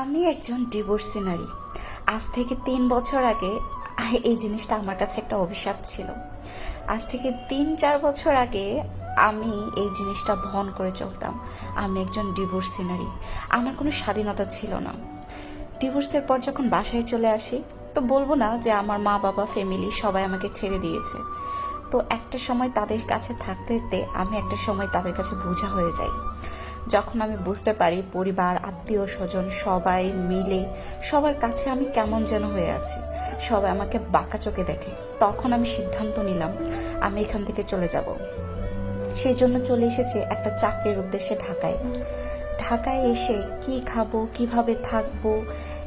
আমি একজন ডিভোর্সি নারী আজ থেকে তিন বছর আগে এই জিনিসটা আমার কাছে একটা অভিশাপ ছিল। আজ থেকে তিন, চার বছর আগে আমি এই জিনিসটা বহন করে চলতাম। আমি একজন ডিভোর্সি নারী আমার কোনো স্বাধীনতা ছিল না। ডিভোর্সের পর যখন বাসায় চলে আসি, তো বলব না যে আমার মা, বাবা ফ্যামিলি সবাই আমাকে ছেড়ে দিয়েছে। তো একটা সময় তাদের কাছে থাকতে আমি একটা সময় তাদের কাছে বোঝা হয়ে যাই। যখন আমি বুঝতে পারি পরিবার, আত্মীয় স্বজন, সবাই মিলে সবার কাছে আমি কেমন যেন হয়ে আছি, সবাই আমাকে বাঁকা চোখে দেখে, তখন আমি সিদ্ধান্ত নিলাম আমি এখান থেকে চলে যাব। সেই জন্য চলে এসেছি একটা চাকরির উদ্দেশ্যে ঢাকায়। ঢাকায় এসে কি খাব, কীভাবে থাকব,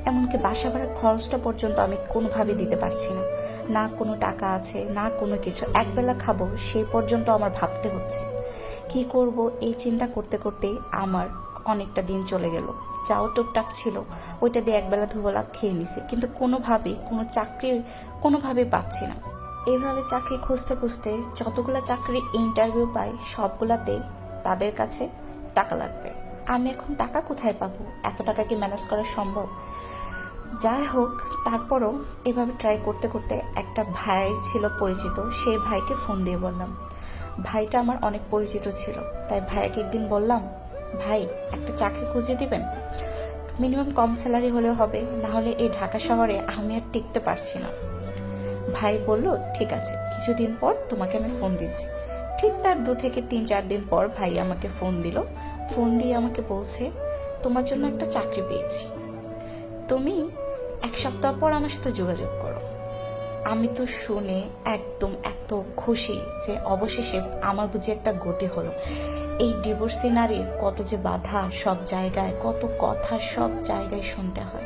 এমনকি বাসা ভাড়ার খরচটা পর্যন্ত আমি কোনোভাবে দিতে পারছি না। না কোনো টাকা আছে, না কোনো কিছু, একবেলা খাব সেই পর্যন্ত আমার ভাবতে হচ্ছে। কি করব এই চিন্তা করতে করতে আমার অনেকটা দিন চলে গেল। যাও টুকটাক ছিল, ওইটা দিয়ে একবেলা দুবেলা খেয়ে নিছি। কিন্তু কোনোভাবে, কোনো চাকরির কোনোভাবে পাচ্ছি না। এইভাবে চাকরি খুঁজতে খুঁজতে যতগুলো চাকরি ইন্টারভিউ পাই সবগুলাতেই তাদের কাছে টাকা লাগবে। আমি এখন টাকা কোথায় পাবো? এত টাকা কি ম্যানেজ করা সম্ভব? যাই হোক, তারপরও এভাবে ট্রাই করতে করতে একটা ভাই ছিল পরিচিত, সেই ভাইকে ফোন দিয়ে বললাম ভাইটা আমার অনেক পরিচিত ছিল। তাই ভাইকে একদিন বললাম, ভাই, একটা চাকরি খুঁজে দিবেন? মিনিমাম কম স্যালারি হলেও হবে, না হলে এই ঢাকা শহরে আমি আর টিকতে পারছি না। ভাই বলল, ঠিক আছে, কিছুদিন পর তোমাকে আমি ফোন দিচ্ছি। ঠিক তার দু থেকে তিন চার দিন পর ভাই আমাকে ফোন দিল। ফোন দিয়ে আমাকে বলছে, তোমার জন্য একটা চাকরি পেয়েছি। তুমি এক সপ্তাহ পর আমার সাথে যোগাযোগ করো। আমি তো শুনে একদম এত খুশি যে অবশেষে আমার বুঝি একটা গতি হলো। এই ডিভোর্সি নারীর কত যে বাধা সব জায়গায়, কত কথা সব জায়গায় শুনতে হয়।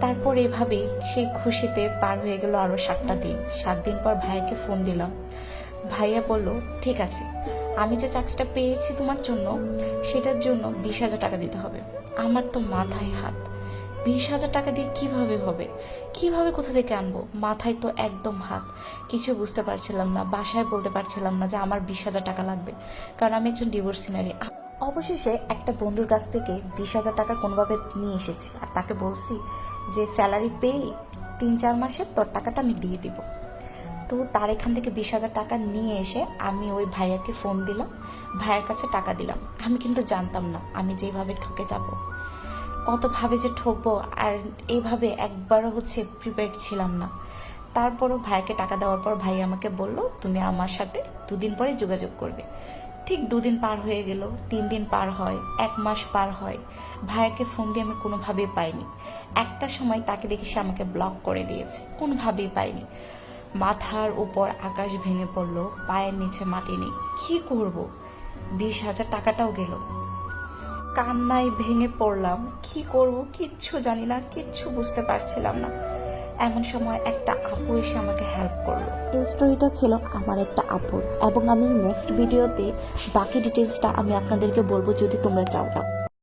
তারপর এভাবেই সেই খুশিতে পার হয়ে গেল আরও সাতটা দিন। সাত দিন পর ভাইকে ফোন দিলাম। ভাইয়া বলল, ঠিক আছে, আমি যে চাকরিটা পেয়েছি তোমার জন্য, সেটার জন্য বিশ হাজার টাকা দিতে হবে। আমার তো মাথায় হাত। বিশ হাজার টাকা দিয়ে কীভাবে হবে? কীভাবে কোথা থেকে আনব? মাথায় তো একদম হাত। কিছু বুঝতে পারছিলাম না, বাসায় বলতে পারছিলাম না যে আমার বিশ হাজার টাকা লাগবে। কারণ আমি একজন ডিভোর্সি নারী অবশেষে একটা বন্ধুর কাছ থেকে বিশ হাজার টাকা কোনোভাবে নিয়ে এসেছি। আর তাকে বলছি যে, স্যালারি পেয়ে তিন চার মাসে তোর টাকাটা আমি দিয়ে দিব। তো তার এখান থেকে বিশ হাজার টাকা নিয়ে এসে আমি ওই ভাইয়াকে ফোন দিলাম। ভাইয়ের কাছে টাকা দিলাম। আমি কিন্তু জানতাম না আমি যেভাবে ঠকে যাব। কতভাবে যে ঠকবো, আর এইভাবে একবারও হচ্ছে প্রিপেয়ার্ড ছিলাম না। তারপরও ভাইকে টাকা দেওয়ার পর ভাই আমাকে বলল, তুমি আমার সাথে দুদিন পরে যোগাযোগ করবে। ঠিক দুদিন পার হয়ে গেল, তিন দিন পার হয়, এক মাস পার হয়। ভাইয়াকে ফোন দিয়ে আমি কোনোভাবেই পাইনি। একটা সময় তাকে দেখে সে আমাকে ব্লক করে দিয়েছে, কোনোভাবেই পাইনি। মাথার উপর আকাশ ভেঙে পড়ল, পায়ের নিচে মাটি নেই। কি করব? বিশ হাজার টাকাটাও গেল। কান্নায় ভেঙে পড়লাম। কি করব কিচ্ছু জানি না, কিচ্ছু বুঝতে পারছিলাম না। এমন সময় একটা আপু এসে আমাকে হেল্প করল। এই স্টোরিটা ছিল আমার একটা আপুর। এবং আমি নেক্সট ভিডিওতে বাকি ডিটেলসটা আমি আপনাদেরকে বলব যদি তোমরা চাও